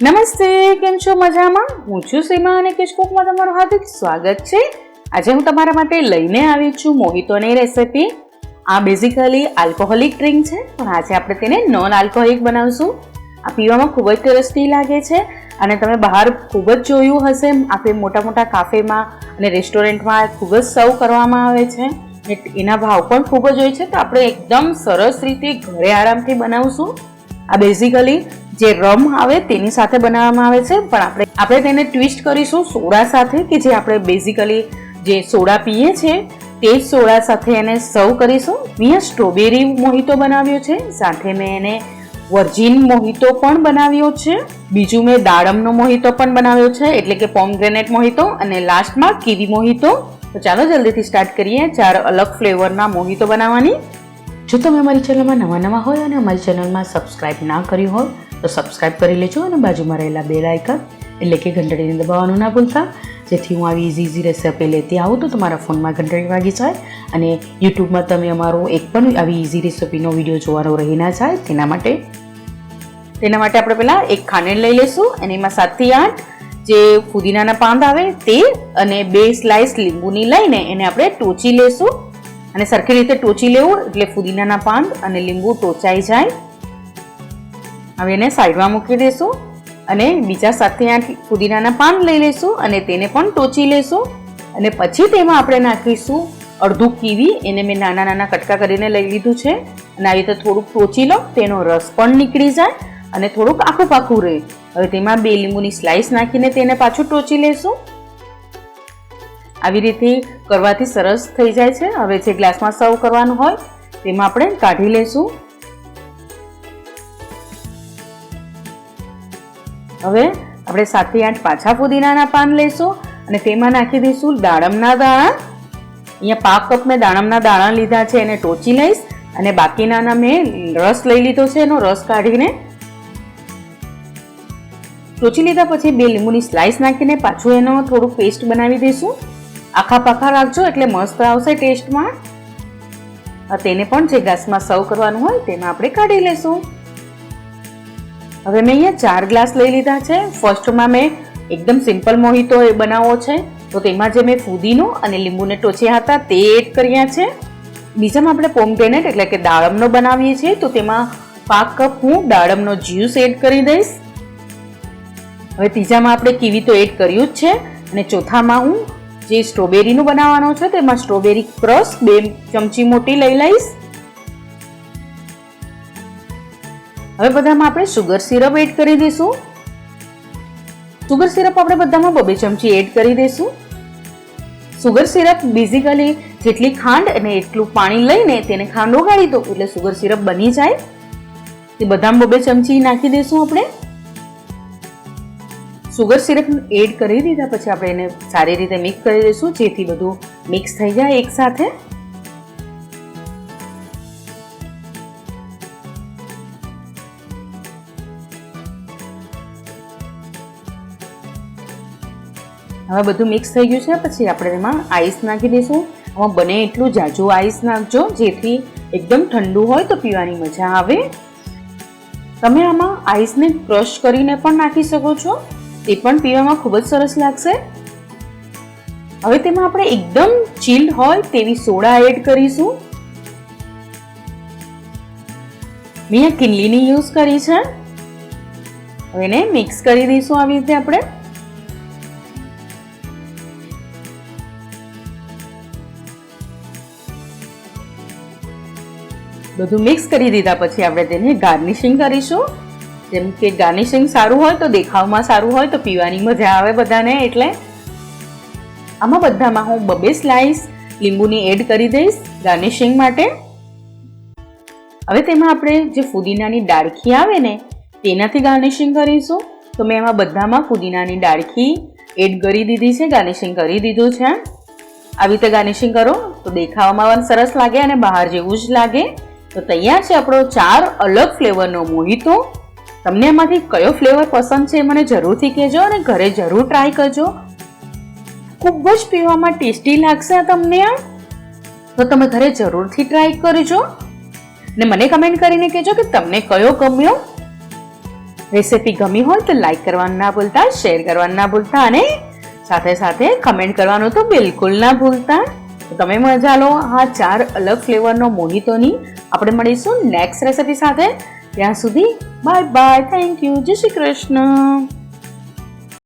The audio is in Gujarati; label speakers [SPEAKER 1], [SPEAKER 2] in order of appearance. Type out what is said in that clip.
[SPEAKER 1] નમસ્તે, કેમ છો મજામાં? હું છું સીમા અને કિચકુકમાં તમારું હાર્દિક સ્વાગત છે. આજે હું તમારા માટે લઈને આવી છું મોહિતોની રેસિપી. આ બેઝિકલી આલ્કોહોલિક ડ્રિંક છે, પણ આજે આપણે તેને નોન આલ્કોહોલિક બનાવશું. આ પીવામાં ખૂબ જ ટેસ્ટી લાગે છે અને તમે બહાર ખૂબ જ જોયું હશે આપણે મોટા મોટા કાફેમાં અને રેસ્ટોરન્ટમાં ખૂબ જ સર્વ કરવામાં આવે છે. એના ભાવ પણ ખૂબ જ હોય છે, તો આપણે એકદમ સરસ રીતે ઘરે આરામથી બનાવશું. આ બેઝિકલી જે રમ આવે તેની સાથે બનાવવામાં આવે છે. પણ આપણે આપણે તેને ટ્વિસ્ટ કરીશું સોડા સાથે કે જે આપણે બેઝિકલી જે સોડા પીએ છીએ તે સોડા સાથે એને સર્વ કરીશું. મેં સ્ટ્રોબેરી મોહિતો બનાવ્યો છે, સાથે મેં એને વર્જિન મોહિતો પણ બનાવ્યો છે. બીજું મેં દાડમનો મોહિતો પણ બનાવ્યો છે, એટલે કે પોમગ્રેનેટ મોહિતો અને લાસ્ટમાં કીવી મોહિતો તો ચાલો જલ્દીથી સ્ટાર્ટ કરીએ ચાર અલગ ફ્લેવરના મોહિતો બનાવવાની. જો તમે અમારી ચેનલમાં નવા નવા હોય અને અમારી ચેનલમાં સબસ્ક્રાઈબ ના કર્યું હોય તો સબસ્ક્રાઈબ કરી લેજો અને બાજુમાં રહેલા બેલ આઇકન એટલે કે ઘંટડીને દબાવવાનું ના ભૂલતા. જેથી હું આવી ઇઝી ઇઝી રેસિપી લેતી આવું તો તમારા ફોનમાં ઘંટડી વાગી જાય અને યુટ્યુબમાં તમે અમારો એક પણ આવી ઇઝી રેસિપીનો વીડિયો જોવાનો રહી ના જાય તેના માટે. તેના માટે આપણે પહેલાં એક ખાંડણ લઈ લઈશું અને એમાં સાતથી આઠ જે ફુદીનાના પાંદ આવે તે અને બે સ્લાઇસ લીંબુની લઈને એને આપણે ટોચી લેશું અને સરખી રીતે ટોચી લેવું એટલે ફુદીનાના પાંદ અને લીંબુ ટોચાઈ જાય. હવે એને સાઈડમાં મૂકી દઈશું અને બીજા સાથે આ પુદીનાના પાન લઈ લઈશું અને તેને પણ ટોચી લઈશું અને પછી તેમાં આપણે નાખીશું અડધું કીવી. એને મેં નાના નાના કટકા કરીને લઈ લીધું છે અને આવી રીતે થોડુંક ટોચી લો, તેનો રસ પણ નીકળી જાય અને થોડુંક આખું પાકું રહે. હવે તેમાં બે લીંબુની સ્લાઇસ નાખીને તેને પાછું ટોચી લેશું. આવી રીતે કરવાથી સરસ થઈ જાય છે. હવે જે ગ્લાસમાં સર્વ કરવાનું હોય તેમાં આપણે કાઢી લેશું. હવે આપણે સાતથી આઠ પાછા પુદીનાના પાન લઈશું અને તેમાં નાખી દઈશું દાડમના દાણા. અહીંયા પાક કપ મેં દાડમના દાણા લીધા છે, એને ટોચી લઈશ અને બાકીનાના મેં રસ લઈ લીધો છે, એનો રસ કાઢીને ટોચી લીધા પછી બે લીંબુની સ્લાઇસ નાખીને પાછું એનો થોડું પેસ્ટ બનાવી દઈશું. આખા પાખા રાખજો એટલે મસ્ત આવશે ટેસ્ટમાં તેને પણ જે ગ્લાસમાં સર્વ કરવાનું હોય તેમાં આપણે કાઢી લેશું હવે મેં અહીંયા ચાર ગ્લાસ લઈ લીધા છે. ફર્સ્ટમાં મેં એકદમ સિમ્પલ મોહિતો એ બનાવવો છે. તો તેમાં જે મેં ફુદીનો અને લીંબુને ટોચ્યા હતા તે એડ કર્યા છે. બીજામાં આપણે પોમગ્રેનેટ એટલે કે દાડમનો બનાવીએ છીએ. તો તેમાં પાંચ કપ હું દાડમનો જ્યુસ એડ કરી દઈશ. હવે ત્રીજામાં આપણે કીવી તો એડ કર્યું જ છે. અને ચોથામાં હું જે સ્ટ્રોબેરીનું બનાવવાનો છે, તેમાં સ્ટ્રોબેરી ક્રશ બે ચમચી મોટી લઈ લઈશ. હવે બધામાં આપણે સુગર સિરપ એડ કરી દઈશું. સુગર સિરપ આપણે બધામાં બબે ચમચી એડ કરી દઈશું. સુગર સિરપ બેઝિકલી જેટલી ખાંડ અને એટલું પાણી લઈને તેને ખાંડ ઓગાળી દો એટલે સુગર સિરપ બની જાય. તે બધામાં બબે ચમચી નાખી દઈશું આપણે. સુગર સિરપ એડ કરી દીધા પછી આપણે એને સારી રીતે મિક્સ કરી દઈશું જેથી બધું મિક્સ થઈ જાય એકસાથે હવે બધું મિક્સ થઈ ગયું છે, પછી આપણે એમાં આઈસ નાખી દઈશું. આમાં બને એટલું જાજુ આઈસ નાખજો, જેથી એકદમ ઠંડુ હોય તો પીવાની મજા આવે. તમે આમાં આઈસને ક્રશ કરીને પણ નાખી શકો છો. તે પણ પીવામાં ખૂબ જ સરસ લાગશે. હવે તેમાં આપણે એકદમ ચીલ્ડ હોય તેવી સોડા એડ કરીશું. મેં અહીંયા કિનલીની યુઝ કરી છે. હવે એને મિક્સ કરી દઈશું આવી રીતે આપણે. બધું મિક્સ કરી દીધા પછી આપણે તેને ગાર્નિશિંગ કરીશું. જેમ કે ગાર્નિશિંગ સારું હોય તો દેખાવમાં સારું હોય તો પીવાની મજા આવે બધાને એટલે. આમાં બધામાં હું બબે સ્લાઈસ લીંબુની એડ કરી દઈશ ગાર્નિશિંગ માટે. હવે તેમાં આપણે જે ફુદીનાની ડાળખી આવે ને, તેનાથી ગાર્નિશિંગ કરીશું. તો મેં એમાં બધામાં ફુદીનાની ડાળખી એડ કરી દીધી છે ગાર્નિશિંગ કરી દીધું છે. આવી રીતે ગાર્નિશિંગ કરો, તો દેખાવામાં પણ સરસ લાગે અને બહાર જેવું જ લાગે. તો તૈયાર છે આપણો ચાર અલગ ફ્લેવરનો મોહિતો. તમને આમાંથી કયો ફ્લેવર પસંદ છે મને જરૂરથી કહેજો અને ઘરે જરૂર ટ્રાય કરજો. ખૂબ જ પીવામાં ટેસ્ટી લાગશે તમને આ. તો તમે ઘરે જરૂરથી ટ્રાય કરજો. ને મને કમેન્ટ કરીને કહેજો કે તમને કયો ગમ્યો. રેસિપી ગમી હોય તો લાઈક કરવાનું ના ભૂલતા શેર કરવાનું ના ભૂલતા અને સાથે સાથે કમેન્ટ કરવાનું તો બિલકુલ ના ભૂલતા. તો તમે મજા લો. આ ચાર અલગ ફ્લેવરનો મોહિતોની આપણે મળીશું નેક્સ્ટ રેસિપી સાથે. ત્યાં સુધી બાય બાય થેન્ક યુ જય શ્રી કૃષ્ણ.